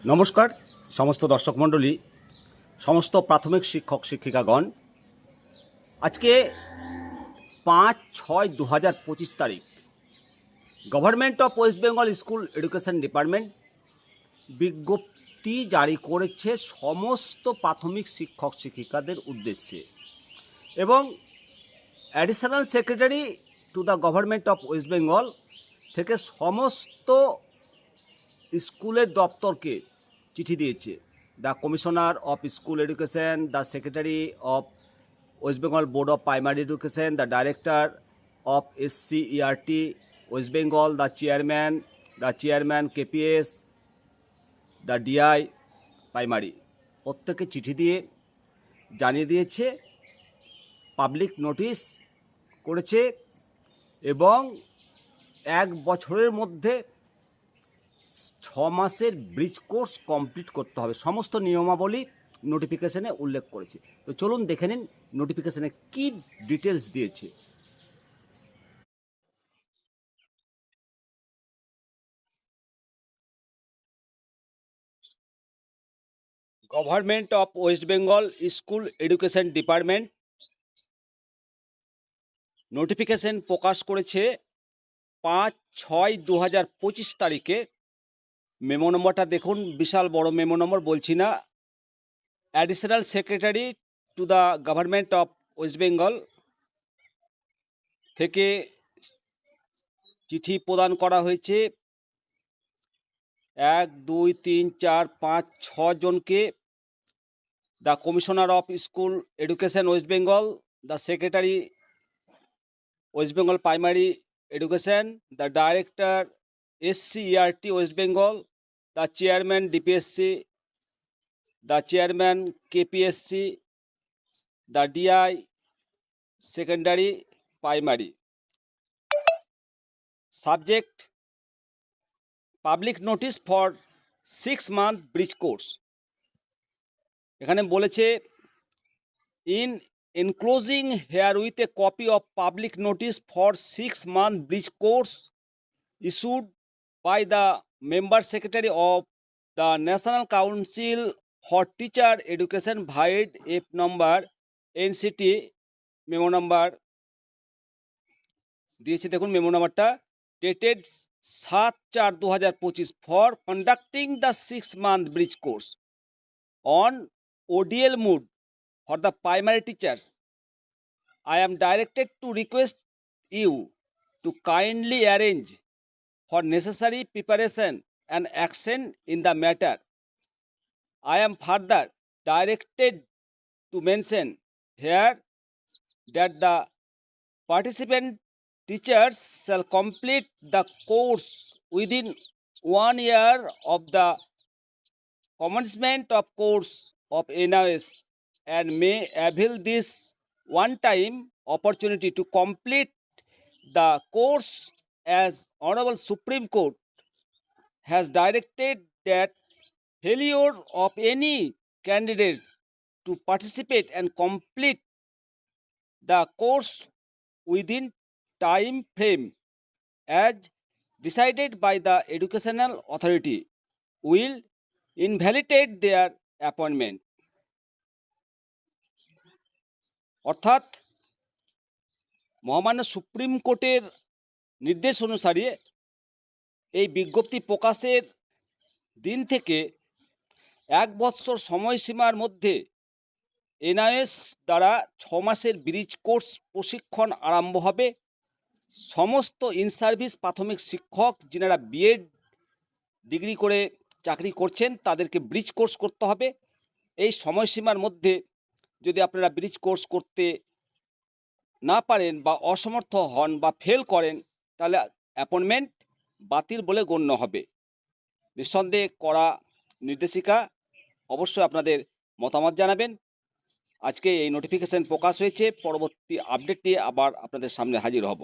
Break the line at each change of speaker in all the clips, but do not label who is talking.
নমস্কার, সমস্ত দর্শক মণ্ডলী, সমস্ত প্রাথমিক শিক্ষক শিক্ষিকাগণ। আজকে পাঁচ ছয় দু হাজার পঁচিশ তারিখ government of West Bengal school education department বিজ্ঞপ্তি জারি করেছে সমস্ত প্রাথমিক শিক্ষক শিক্ষিকাদের উদ্দেশ্যে এবং additional secretary to the government of West Bengal থেকে সমস্ত স্কুলের দপ্তরকে চিঠি দিয়েছে। The commissioner of school education the secretary of West Bengal board of primary education the director of S C ERT West Bengal the chairman the chairman KPS the DI primary প্রত্যেকে চিঠি দিয়ে জানিয়ে দিয়েছে পাবলিক নোটিশ করেছে এবং এক বছরের মধ্যে ছ মাসের ব্রিজ কোর্স কমপ্লিট করতে হবে। সমস্ত নিয়মাবলী নোটিফিকেশনে উল্লেখ করেছে। তো চলুন দেখে নিন নোটিফিকেশনে কী ডিটেলস দিয়েছে। Government of West Bengal school education department notification প্রকাশ করেছে পাঁচ ছয় দু হাজার পঁচিশ তারিখে। মেমো নম্বরটা দেখুন বিশাল বড় মেমো নম্বর বলছি না। Additional secretary to the government of West Bengal থেকে চিঠি প্রদান করা হয়েছে। এক দুই তিন চার পাঁচ ছ জনকে the commissioner of school education West Bengal the secretary West Bengal primary education, the director SCERT West Bengal, the chairman DPSC the chairman KPSC the DI secondary primary subject public notice for six month bridge course এখানে বলেছে in enclosing herewith a copy of public notice for six month bridge course issued by the member secretary of the national council for teacher education vide F number NCT memo number দিয়েছে। দেখুন memo নাম্বারটা dated সাত চার দু হাজার পঁচিশ for conducting the six month bridge course on ODL mood for the primary teachers I am directed to request you to kindly arrange for necessary preparation and action in the matter i am further directed to mention here that the participant teachers shall complete the course within one year of the commencement of course of NIS and may avail this one time opportunity to complete the course as honorable supreme court has directed that failure of any candidates to participate and complete the course within time frame as decided by the educational authority will invalidate their appointment অর্থাৎ মহামান্য supreme কোর্টের নির্দেশ অনুসারে এই বিজ্ঞপ্তি প্রকাশের দিন থেকে এক বৎসর সময়সীমার মধ্যে এনআইএস দ্বারা ছ মাসের ব্রিজ কোর্স প্রশিক্ষণ আরম্ভ হবে। সমস্ত ইন সার্ভিস প্রাথমিক শিক্ষক যিনারা বিএড ডিগ্রি করে চাকরি করছেন তাদেরকে ব্রিজ কোর্স করতে হবে। এই সময়সীমার মধ্যে যদি আপনারা ব্রিজ কোর্স করতে না পারেন বা অসমর্থ হন বা ফেল করেন তাহলে অ্যাপয়েন্টমেন্ট বাতিল বলে গণ্য হবে। নিঃসন্দেহে করা নির্দেশিকা অবশ্যই আপনাদের মতামত জানাবেন। আজকে এই নোটিফিকেশন প্রকাশ হয়েছে, পরবর্তী আপডেট আবার আপনাদের সামনে হাজির হব।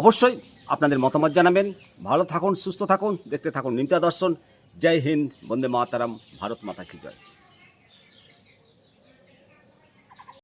অবশ্যই আপনাদের মতামত জানাবেন। ভালো থাকুন, সুস্থ থাকুন, দেখতে থাকুন নিমতা দর্শন জয় হিন্দ, বন্দে মাতারাম, ভারত মাতা কি জয়।